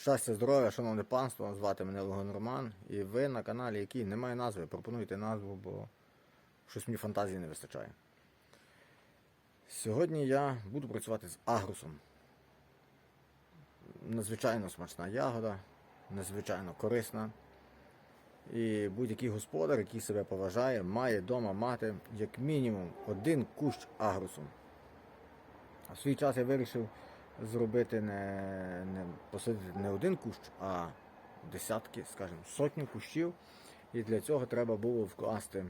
Щастя, здоров'я, шановне панство, звати мене Логон Роман. І ви на каналі, який не має назви, пропонуйте назву, бо щось мені фантазії не вистачає. Сьогодні я буду працювати з агрусом. Надзвичайно смачна ягода, надзвичайно корисна. І будь-який господар, який себе поважає, має вдома мати як мінімум один кущ агрусу. А в свій час я вирішив зробити не, не посадити не один кущ, а десятки, скажімо, сотню кущів. І для цього треба було вкласти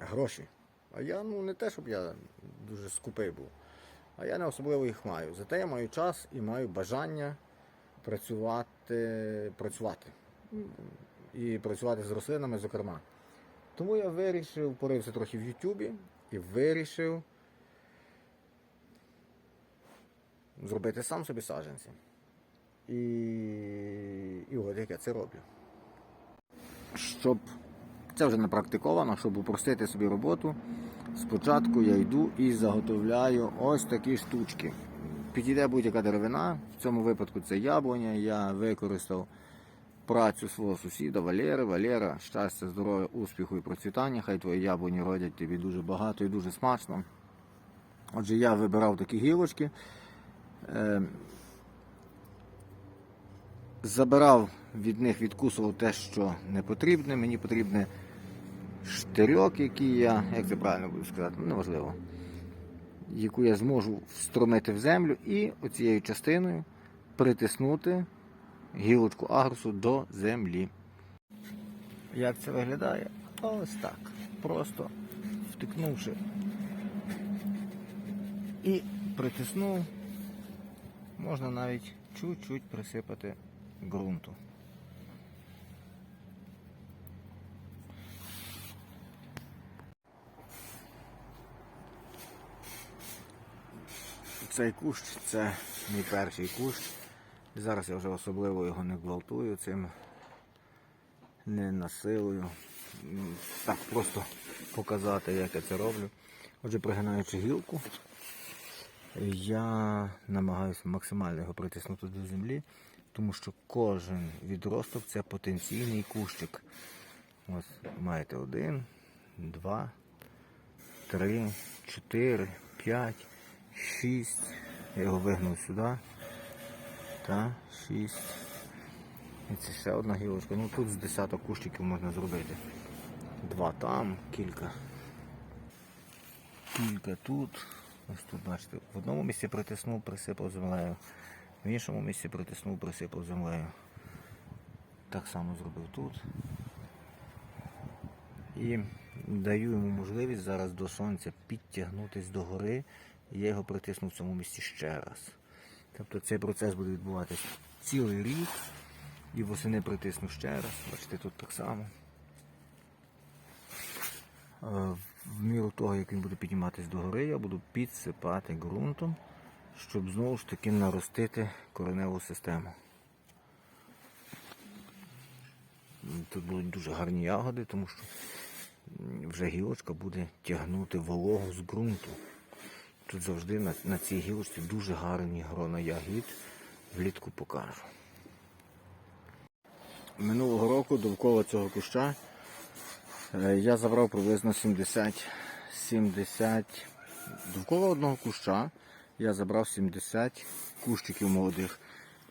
гроші. А я ну не те, щоб я дуже скупий був, а я не особливо їх маю. Зате я маю час і маю бажання працювати, працювати. І працювати з рослинами, зокрема. Тому я вирішив, порився трохи в Ютубі і вирішив зробити сам собі саджанці. І, і от як я це роблю. Щоб це вже не практиковано, щоб упростити собі роботу, спочатку я йду і заготовляю ось такі штучки. Підійде будь-яка деревина, в цьому випадку це яблуня. Я використав працю свого сусіда Валери. Валера, щастя, здоров'я, успіху і процвітання. Хай твої яблуні родять тобі дуже багато і дуже смачно. Отже, я вибирав такі гілочки. Е, Забирав від них, відкусував те, що не потрібне. Мені потрібне штирьок, який я, як це правильно буду сказати, ну, неважливо, яку я зможу встромити в землю і оцією частиною притиснути гілочку агрусу до землі. Як це виглядає? Ось так. Просто втикнувши і притиснув, можна навіть чуть-чуть присипати ґрунту. Цей кущ це мій перший кущ. Зараз я вже особливо його не гвалтую цим, не насилую. Так просто показати, як я це роблю. Отже, пригинаючи гілку, я намагаюся максимально його притиснути до землі, тому що кожен відросток це потенційний кущик. Ось маєте один, два, три, чотири, п'ять, шість. Я його вигнув сюди. Та, шість. І це ще одна гілочка. Ну тут з десяток кущиків можна зробити. Два там, кілька. Кілька тут. Ось тут, бачите, в одному місці притиснув, присипав землею. В іншому місці притиснув, присипав землею. Так само зробив тут. І даю йому можливість зараз до сонця підтягнутися до гори. І я його притисну в цьому місці ще раз. Тобто цей процес буде відбуватися цілий рік. І восени притисну ще раз. Бачите, тут так само. В міру того, як він буде підніматися до гори, я буду підсипати ґрунтом, щоб знову ж таки наростити кореневу систему. Тут будуть дуже гарні ягоди, тому що вже гілочка буде тягнути вологу з ґрунту. Тут завжди на, на цій гілочці дуже гарні грона ягід. Влітку покажу. Минулого року довкола цього куща я забрав приблизно 70, 70 довкола одного куща я забрав 70 кущиків молодих,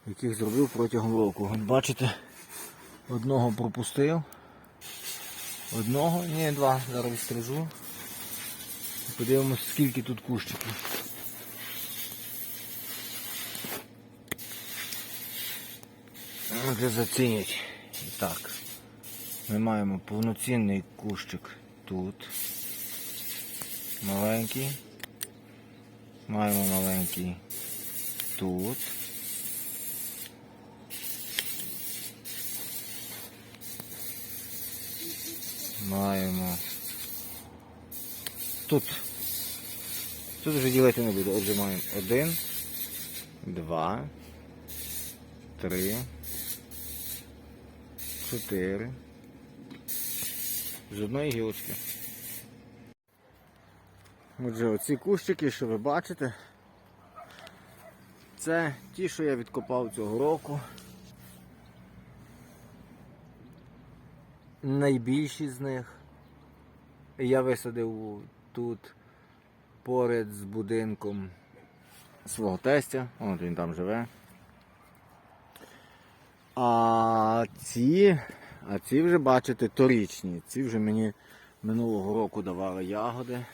яких зробив протягом року. Бачите, одного пропустив. Одного, ні, два, зараз відстрижу. Подивимось, скільки тут кущиків. Вже зацінять. Так. Ми маємо повноцінний кущик тут. Маленький. Маємо маленький тут. Маємо тут. Тут вже ділити не буду. Отже, маємо один, два, три, чотири. З одної гілочки. Отже, оці кущики, що ви бачите, Це ті, що я відкопав цього року. Найбільші з них. Я висадив тут поряд з будинком свого тестя. От він там живе. А ці, а ці вже бачите торічні. Ці вже мені минулого року давали ягоди.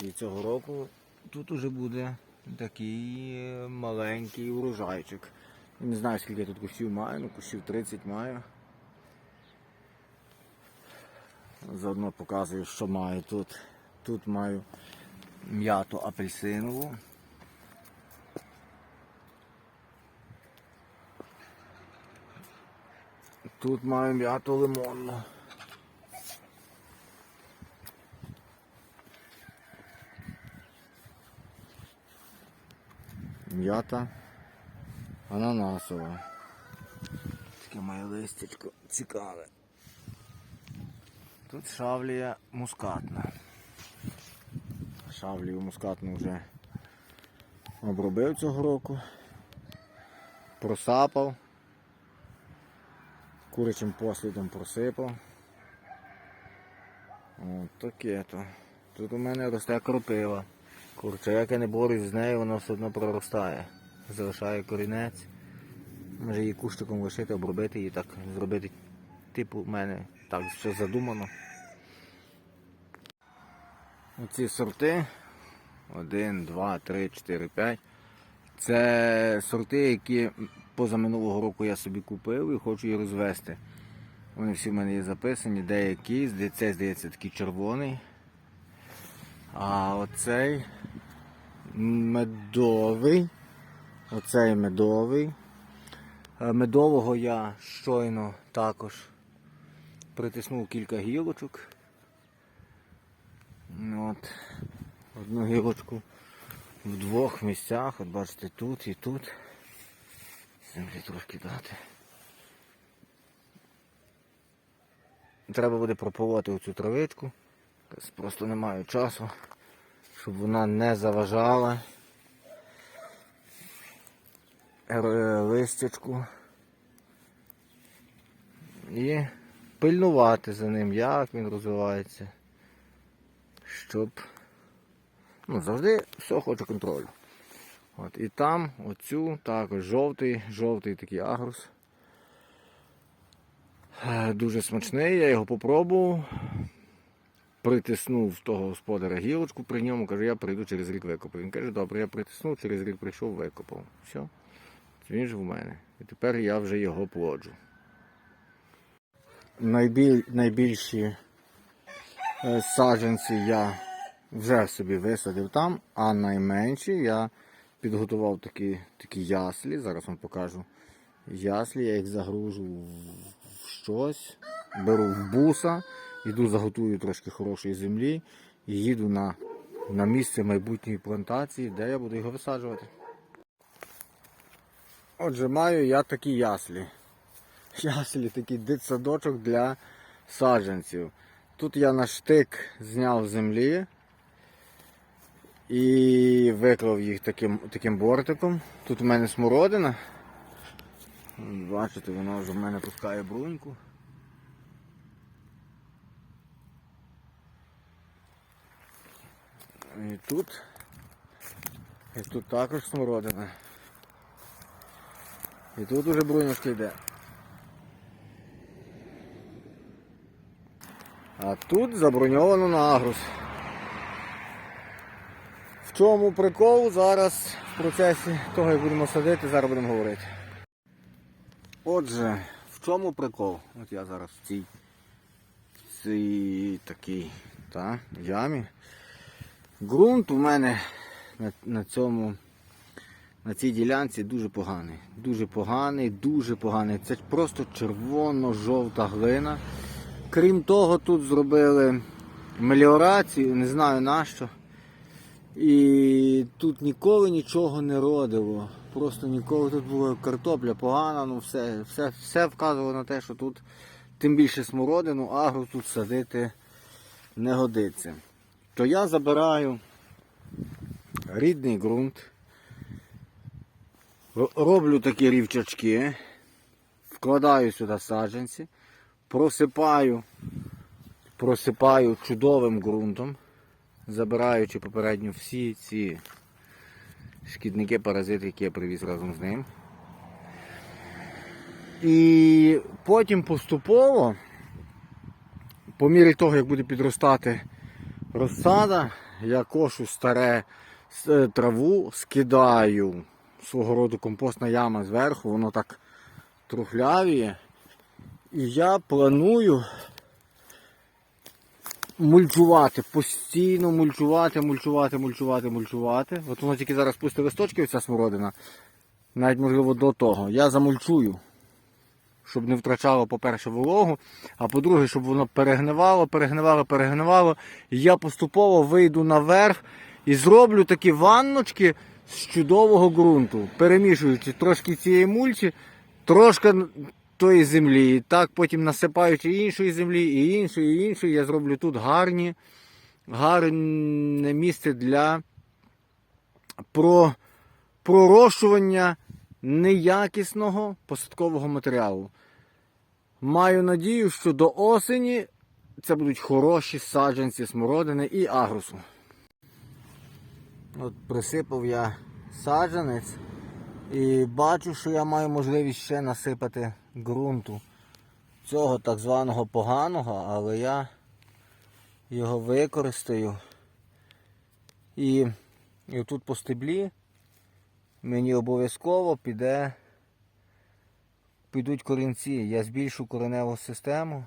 І цього року тут уже буде такий е, маленький урожайчик. Не знаю скільки я тут кущів маю, ну кущів 30 маю. Заодно показую, що маю тут. Тут маю м'яту апельсинову. Тут маю м'яту лимонну. М'ята ананасова. Таке моє листячко цікаве. Тут шавлія мускатна. Шавлію мускатну вже обробив цього року. Просапав. Курячим послідом просипав. От таке то. Тут у мене росте кропива. Курча, як я не борюсь з нею, вона все одно проростає. Залишає корінець. Може її кущиком лишити, обробити її так, зробити типу в мене так все задумано. Оці сорти 1, 2, 3, 4, 5. Це сорти, які позаминулого року я собі купив і хочу їх розвести. Вони всі в мене є записані, деякі, це здається такий червоний. А оцей медовий. Оцей медовий. Е, Медового я щойно також притиснув кілька гілочок. От, одну гілочку в двох місцях, от бачите, тут і тут. Землі трошки дати. Треба буде прополоти оцю травичку. Просто не маю часу, щоб вона не заважала Р- листячку. І пильнувати за ним, як він розвивається. Щоб ну, завжди все хочу контролю. От, і там оцю також жовтий, жовтий такий агрус. Е, Дуже смачний, я його попробував. Притиснув того господаря гілочку при ньому, каже, я прийду через рік викопаю. Він каже, добре, я притиснув, через рік прийшов, викопав. Все. Він ж в мене. І тепер я вже його плоджу. Найбіль, найбільші е, саджанці я вже собі висадив там, а найменші я підготував такі, такі яслі. Зараз вам покажу. Яслі, я їх загружу в щось, беру в буса, йду заготую трошки хорошої землі і їду на, на місце майбутньої плантації, де я буду його висаджувати. Отже, маю я такі яслі. Яслі, такий дитсадочок для саджанців. Тут я на штик зняв землі і виклав їх таким, таким бортиком. Тут у мене смородина. Бачите, вона вже в мене пускає бруньку. І тут, і тут також смородина. І тут уже бруньочка йде. А тут заброньовано на агрус. В чому прикол зараз в процесі того, як будемо садити, зараз будемо говорити. Отже, в чому прикол? От я зараз в цій, в цій такій та, ямі. Ґрунт у мене на, на цьому на цій ділянці дуже поганий. Дуже поганий, дуже поганий. Це просто червоно-жовта глина. Крім того, тут зробили меліорацію, не знаю нащо. І тут ніколи нічого не родило. Просто ніколи тут була картопля погана, ну все, все, все вказувало на те, що тут тим більше смородину, агру тут садити не годиться. То я забираю рідний ґрунт Роблю такі рівчачки, вкладаю сюди саджанці, просипаю, просипаю чудовим ґрунтом, забираючи попередньо всі ці шкідники, паразити, які я привіз разом з ним. І потім поступово, по мірі того, як буде підростати розсада, я кошу старе е, траву, скидаю свого роду компостна яма зверху, воно так трухлявіє. І я планую мульчувати, постійно мульчувати, мульчувати, мульчувати, мульчувати. От воно тільки зараз пусте листочки, ця смородина, навіть можливо до того. Я замульчую, щоб не втрачало, по-перше, вологу, а по-друге, щоб воно перегнивало, перегнивало, перегнивало. І я поступово вийду наверх і зроблю такі ванночки з чудового ґрунту, перемішуючи трошки цієї мульчі, трошки тої землі. І так потім насипаючи іншої землі, і іншої, і іншої, я зроблю тут гарні, гарне місце для про, пророщування неякісного посадкового матеріалу. Маю надію, що до осені це будуть хороші саджанці смородини і агрусу. От присипав я саджанець і бачу, що я маю можливість ще насипати ґрунту цього так званого поганого, але я його використаю. І, і тут по стеблі мені обов'язково піде, підуть корінці. Я збільшу кореневу систему,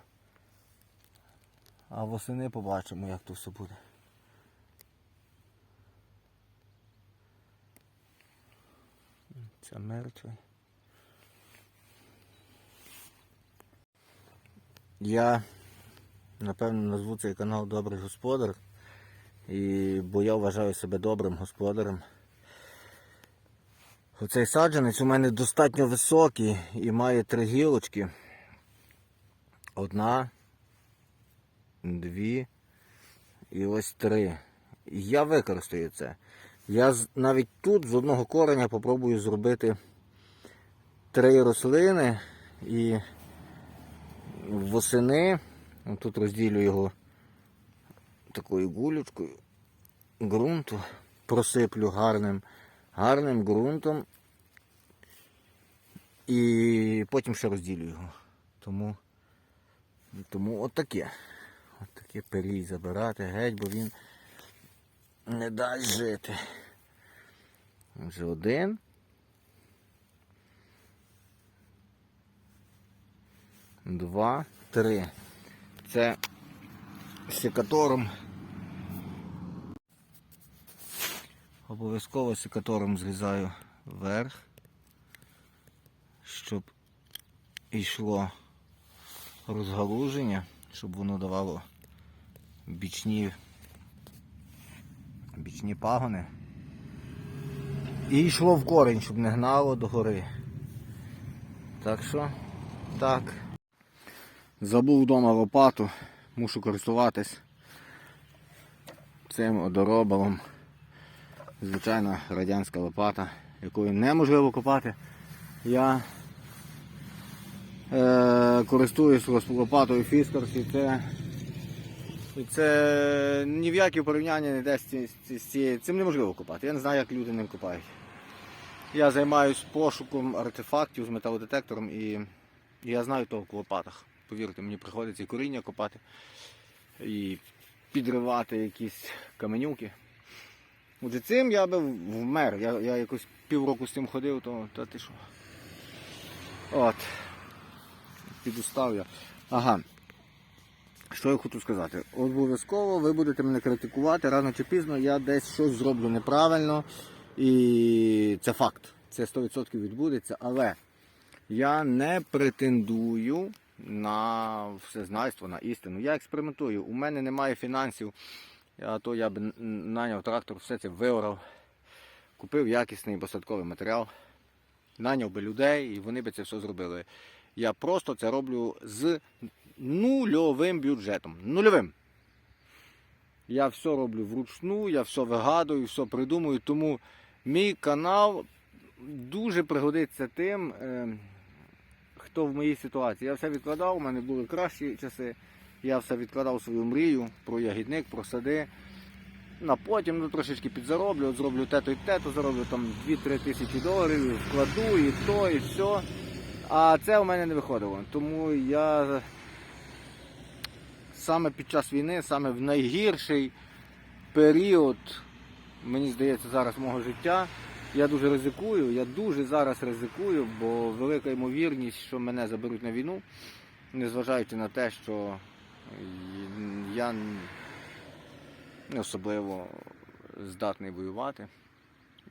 а восени побачимо, як тут все буде. Це мертвий. Я напевно назву цей канал Добрий Господар. І бо я вважаю себе добрим господарем. Оцей саджанець у мене достатньо високий і має три гілочки. Одна, дві і ось три. І я використаю це. Я навіть тут з одного кореня попробую зробити три рослини і восени. Тут розділю його такою гулючкою ґрунту, просиплю гарним, гарним ґрунтом і потім ще розділю його. Тому, тому от таке. От таке пирій забирати геть, бо він не дасть жити. Вже один. Два, три. Це секатором. Обов'язково секатором зрізаю вверх, щоб йшло розгалуження, щоб воно давало бічні, бічні пагони. І йшло в корінь, щоб не гнало догори. Так що, так. Забув вдома лопату, мушу користуватись цим одоробалом. Звичайна радянська лопата, якою неможливо копати. Я е, користуюсь лопатою Фіскарс і це, і це ні в які порівняння не йде з, цією. Цим неможливо копати. Я не знаю, як люди ним копають. Я займаюся пошуком артефактів з металодетектором і я знаю толк в лопатах. Повірте, мені приходиться і коріння копати, і підривати якісь каменюки. Отже, цим я би вмер. Я, я якось півроку з цим ходив, то, то ти що. От. Підустав я. Ага. Що я хочу сказати? Обов'язково ви будете мене критикувати, рано чи пізно я десь щось зроблю неправильно. І це факт. Це 100% відбудеться, але я не претендую на всезнайство, на істину. Я експериментую. У мене немає фінансів. А то я б наняв трактор, все це виорав, купив якісний посадковий матеріал, наняв би людей і вони би це все зробили. Я просто це роблю з нульовим бюджетом. Нульовим. Я все роблю вручну, я все вигадую, все придумую. Тому мій канал дуже пригодиться тим, е, хто в моїй ситуації. Я все відкладав, у мене були кращі часи. Я все відкладав свою мрію про ягідник, про сади. На потім ну, трошечки підзароблю, от зроблю те-то і те-то, зароблю там 2-3 тисячі доларів, вкладу і то, і все. А це у мене не виходило. Тому я саме під час війни, саме в найгірший період, мені здається, зараз мого життя, я дуже ризикую, я дуже зараз ризикую, бо велика ймовірність, що мене заберуть на війну, незважаючи на те, що я не особливо здатний воювати.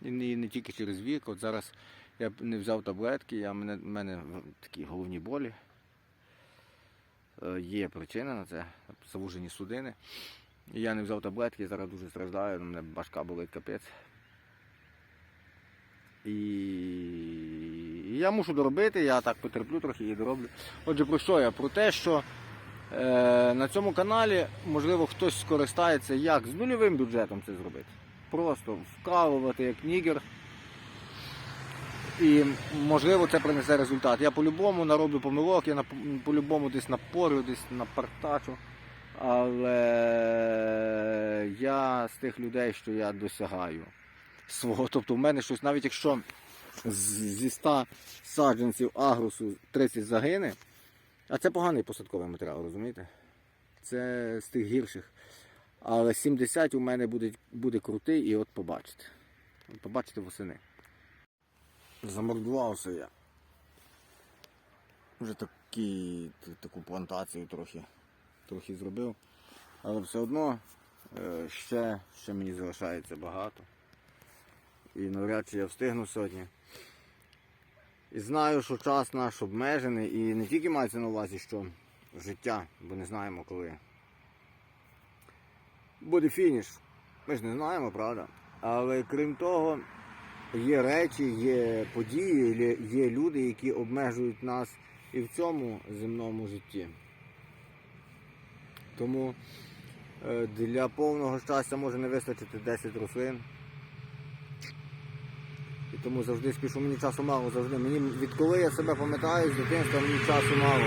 І не, тільки через вік. От зараз я не взяв таблетки, я, мене, в мене такі головні болі. Е, Є причина на це, завужені судини. Я не взяв таблетки, зараз дуже страждаю, у мене башка болить капець. І я мушу доробити, я так потерплю трохи і дороблю. Отже, про що я? Про те, що е, на цьому каналі, можливо, хтось скористається, як з нульовим бюджетом це зробити. Просто вкалувати як нігер. І можливо це принесе результат. Я по-любому нароблю помилок, я по-любому десь напорю, десь напартачу. Але я з тих людей, що я досягаю свого. Тобто в мене щось, навіть якщо зі 100 саджанців агрусу 30 загине, а це поганий посадковий матеріал, розумієте? Це з тих гірших. Але 70 у мене буде, буде крутий і от побачите. От Побачите восени. Замордувався я. Вже такі, таку плантацію трохи, трохи зробив. Але все одно е, ще, ще мені залишається багато. І навряд чи я встигну сьогодні. І знаю, що час наш обмежений і не тільки мається на увазі, що життя, бо не знаємо коли. Буде фініш. Ми ж не знаємо, правда? Але крім того, є речі, є події, є- люди, які обмежують нас і в цьому земному житті. Тому е, для повного щастя може не вистачити 10 рослин. І тому завжди спішу, мені часу мало, завжди. Мені відколи я себе пам'ятаю з дитинства, мені часу мало.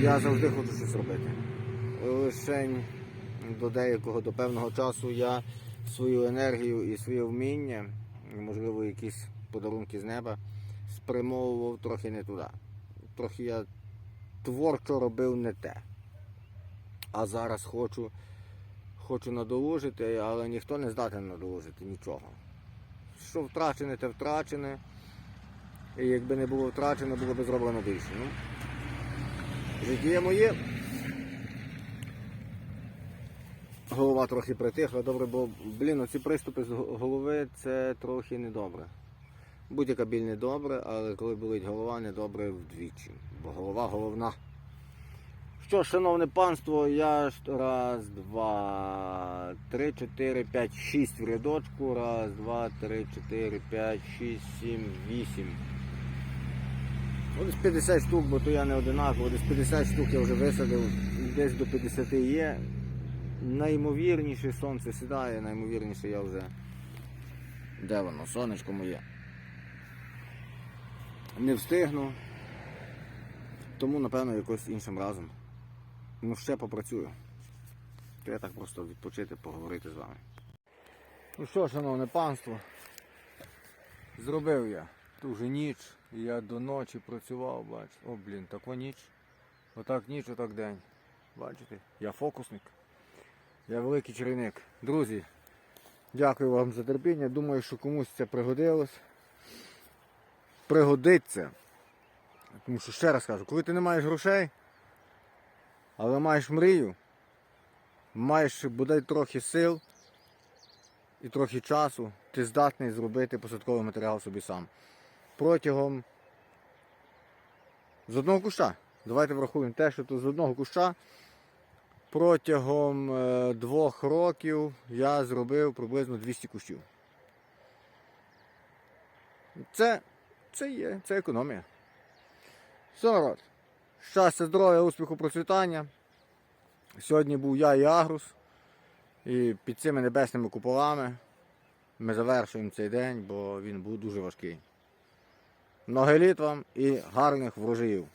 Я завжди хочу щось робити. Лишень до деякого, до певного часу я свою енергію і своє вміння, можливо, якісь подарунки з неба, спрямовував трохи не туди. Трохи я творчо робив не те. А зараз хочу, хочу надолужити, але ніхто не здатен надолужити нічого. Що втрачене, те втрачене. І якби не було втрачено, було б зроблено більше. Ну, життя моє. Голова трохи притихла, добре, бо, блін, оці приступи з голови це трохи недобре. Будь-яка біль не добре, але коли болить голова, недобре вдвічі. Бо голова головна. Що, шановне панство, я раз, два, три, чотири, п'ять, шість в рядочку. Раз, два, три, чотири, п'ять, шість, сім, вісім. Десь 50 штук, бо то я не одинаково, десь 50 штук я вже висадив, десь до 50 є. Наймовірніше сонце сідає, наймовірніше я вже. Де воно? Сонечко моє. Не встигну. Тому, напевно, якось іншим разом. Ну, ще попрацюю. Я так просто відпочити, поговорити з вами. Ну що, шановне панство, зробив я ту же ніч, я до ночі працював, бачите. О, блін, така ніч. Отак ніч, отак день. Бачите? Я фокусник. Я великий чарівник. Друзі, дякую вам за терпіння. Думаю, що комусь це пригодилось. Пригодиться. Тому що ще раз кажу, коли ти не маєш грошей, але маєш мрію, маєш бодай трохи сил і трохи часу, ти здатний зробити посадковий матеріал собі сам. Протягом з одного куща. Давайте врахуємо те, що тут з одного куща протягом е, двох років я зробив приблизно 200 кущів. Це, це є, це економія. Все, народ. Щастя, здоров'я, успіху, процвітання. Сьогодні був я і Агрус. І під цими небесними куполами ми завершуємо цей день, бо він був дуже важкий. Многоліт вам і гарних врожаїв.